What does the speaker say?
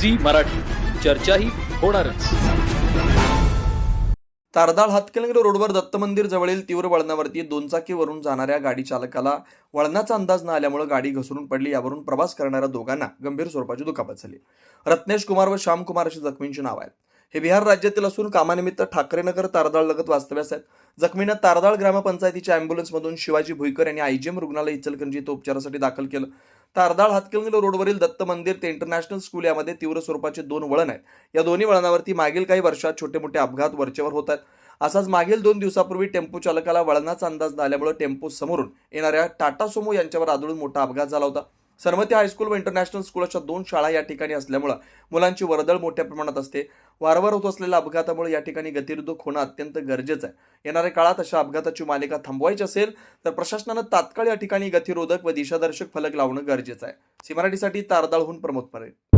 Zee Marathi. चर्चाही होणारच. तारदाळ हातकणंगले रोडवर दत्त मंदिर जवळील तीव्र वळणावरती दोनचाकीवरून जाणाऱ्या गाडी चालकाला वळणाचा अंदाज न आल्यामुळे गाडी घसरून पडली. यावरून प्रवास करणाऱ्या दोघांना गंभीर स्वरूपाची दुखापत झाली. रत्नेश कुमार व श्यामकुमार अशी जखमींची नाव आहेत. हे बिहार राज्यातील असून कामानिमित्त ठाकरेनगर तारदाळ लगत वास्तव्यास आहेत. जखमींना तारदाळ ग्रामपंचायतीच्या अँब्युलन्समधून शिवाजी भुईकर यांनी आयजीएम रुग्णालय इचलकरंजी इथं उपचारासाठी दाखल केलं. तारदाळ हातकणंगले रोडवरील दत्त मंदिर ते इंटरनॅशनल स्कूल यामध्ये तीव्र स्वरूपाचे दोन वळण आहेत. या दोन्ही वळणावरती मागील काही वर्षात छोटे मोठे अपघात वरचेवर होत आहेत. असाच मागील दोन दिवसापूर्वी टेम्पो चालकाला वळणाचा अंदाज न आल्यामुळे टेम्पो समोरून येणाऱ्या टाटा सोमो यांच्यावर आदळून मोठा अपघात झाला होता. सरमती हायस्कूल व इंटरनॅशनल स्कूल अशा दोन शाळा या ठिकाणी असल्यामुळं मुलांची वर्दळ मोठ्या प्रमाणात असते. वारंवार होत असलेल्या अपघातामुळे या ठिकाणी गतिरोधक होणं अत्यंत गरजेचं आहे. येणाऱ्या काळात अशा अपघाताची मालिका थांबवायची असेल तर प्रशासनानं तात्काळ या ठिकाणी गतिरोधक व दिशादर्शक फलक लावणं गरजेचं आहे. सीमराठीसाठी तारदाळहून प्रमोद परेल